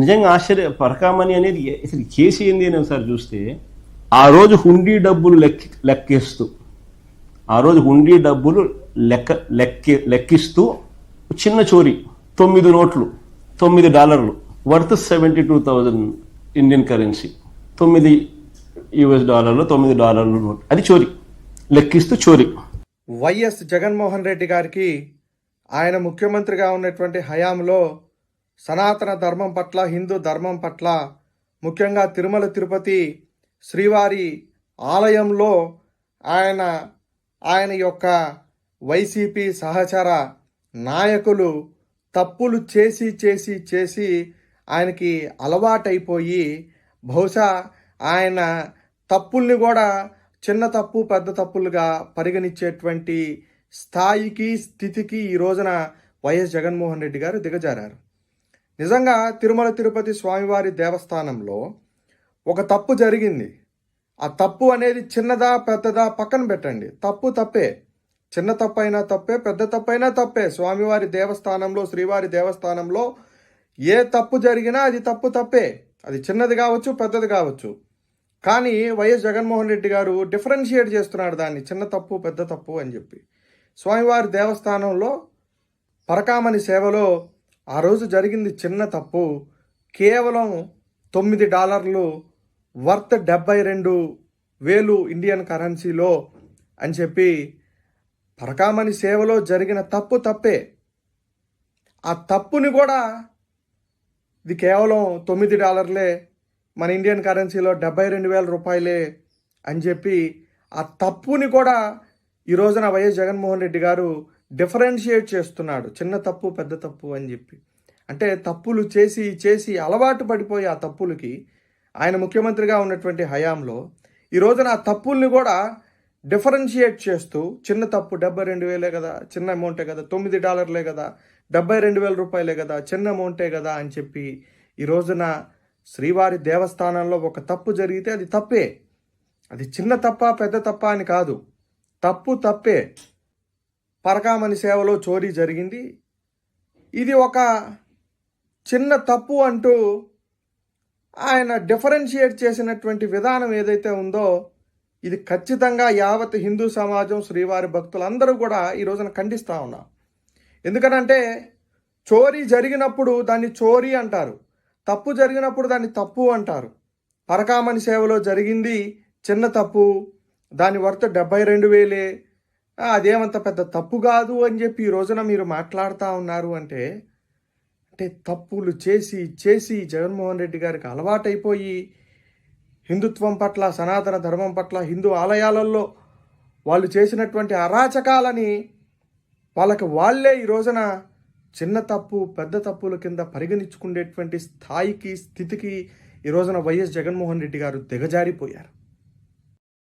నిజంగా ఆశ్చర్య పరకామణి అనేది అసలు కేసు అని ఒకసారి చూస్తే ఆ రోజు హుండీ డబ్బులు లెక్క లెక్కేస్తూ ఆ రోజు హుండీ డబ్బులు లెక్క లెక్కి లెక్కిస్తూ చిన్న చోరీ తొమ్మిది నోట్లు తొమ్మిది డాలర్లు worth seventy two thousand Indian currency తొమ్మిది యుఎస్ డాలర్లు తొమ్మిది డాలర్లు నోట్. అది చోరీ లెక్కిస్తూ చోరీ. వైఎస్ జగన్మోహన్ రెడ్డి గారికి ఆయన ముఖ్యమంత్రిగా ఉన్నటువంటి హయాంలో సనాతన ధర్మం పట్ల హిందూ ధర్మం పట్ల ముఖ్యంగా తిరుమల తిరుపతి శ్రీవారి ఆలయంలో ఆయన ఆయన యొక్క వైసీపీ సహచర నాయకులు తప్పులు చేసి చేసి చేసి ఆయనకి అలవాటైపోయి బహుశా ఆయన తప్పుల్ని కూడా చిన్న తప్పు పెద్ద తప్పులుగా పరిగణించేటువంటి స్థాయికి స్థితికి ఈ రోజున వైఎస్ జగన్మోహన్ రెడ్డి గారు దిగజారారు. నిజంగా తిరుమల తిరుపతి స్వామివారి దేవస్థానంలో ఒక తప్పు జరిగింది. ఆ తప్పు అనేది చిన్నదా పెద్దదా పక్కన పెట్టండి. తప్పు తప్పే. చిన్న తప్పు అయినా తప్పే పెద్ద తప్పు అయినా తప్పే. స్వామివారి దేవస్థానంలో శ్రీవారి దేవస్థానంలో ఏ తప్పు జరిగినా అది తప్పు తప్పే. అది చిన్నది కావచ్చు పెద్దది కావచ్చు. కానీ వైఎస్ జగన్మోహన్ రెడ్డి గారు డిఫరెన్షియేట్ చేస్తున్నాడు దాన్ని. చిన్న తప్పు పెద్ద తప్పు అని చెప్పి. స్వామివారి దేవస్థానంలో పరకామణి సేవలో ఆ రోజు జరిగింది చిన్న తప్పు. కేవలం తొమ్మిది డాలర్లు వర్త్ డెబ్బై రెండు వేలు ఇండియన్ కరెన్సీలో అని చెప్పి పరకామణి సేవలో జరిగిన తప్పు తప్పే. ఆ తప్పుని కూడా ఇది కేవలం తొమ్మిది డాలర్లే మన ఇండియన్ కరెన్సీలో డెబ్బై రెండు వేల రూపాయలే అని చెప్పి ఆ తప్పుని కూడా ఈ రోజున వైఎస్ జగన్మోహన్ రెడ్డి గారు డిఫరెన్షియేట్ చేస్తున్నాడు. చిన్న తప్పు పెద్ద తప్పు అని చెప్పి. అంటే తప్పులు చేసి చేసి అలవాటు పడిపోయి ఆ తప్పులకి ఆయన ముఖ్యమంత్రిగా ఉన్నటువంటి హయాంలో ఈ రోజున ఆ తప్పుల్ని కూడా డిఫరెన్షియేట్ చేస్తూ చిన్న తప్పు డెబ్బై రెండు వేలే కదా చిన్న అమౌంటే కదా తొమ్మిది డాలర్లే కదా డెబ్బై రెండు వేల రూపాయలే కదా చిన్న అమౌంటే కదా అని చెప్పి ఈ రోజున శ్రీవారి దేవస్థానంలో ఒక తప్పు జరిగితే అది తప్పే. అది చిన్న తప్ప పెద్ద తప్ప అని కాదు. తప్పు తప్పే. పరకామణి సేవలో చోరీ జరిగింది. ఇది ఒక చిన్న తప్పు అంటూ ఆయన డిఫరెన్షియేట్ చేసినటువంటి విధానం ఏదైతే ఉందో ఇది ఖచ్చితంగా యావత్ హిందూ సమాజం శ్రీవారి భక్తులందరూ కూడా ఈ రోజున ఖండిస్తూ ఉన్నాం ఎందుకనంటే చోరీ జరిగినప్పుడు దాన్ని చోరీ అంటారు. తప్పు జరిగినప్పుడు దాన్ని తప్పు అంటారు. పరకామణి సేవలో జరిగింది చిన్న తప్పు దాని వర్త డెబ్బై రెండు వేలే అదేమంత పెద్ద తప్పు కాదు అని చెప్పి ఈ రోజున మీరు మాట్లాడుతూ ఉన్నారు అంటే అంటే తప్పులు చేసి చేసి జగన్మోహన్ రెడ్డి గారికి అలవాటైపోయి హిందుత్వం పట్ల సనాతన ధర్మం పట్ల హిందూ ఆలయాలలో వాళ్ళు చేసినటువంటి అరాచకాలని వాళ్ళకి వాళ్ళే ఈ రోజున చిన్న తప్పు పెద్ద తప్పుల కింద పరిగణించుకునేటువంటి స్థాయికి స్థితికి ఈ రోజున వైఎస్ జగన్మోహన్ రెడ్డి గారు దిగజారిపోయారు.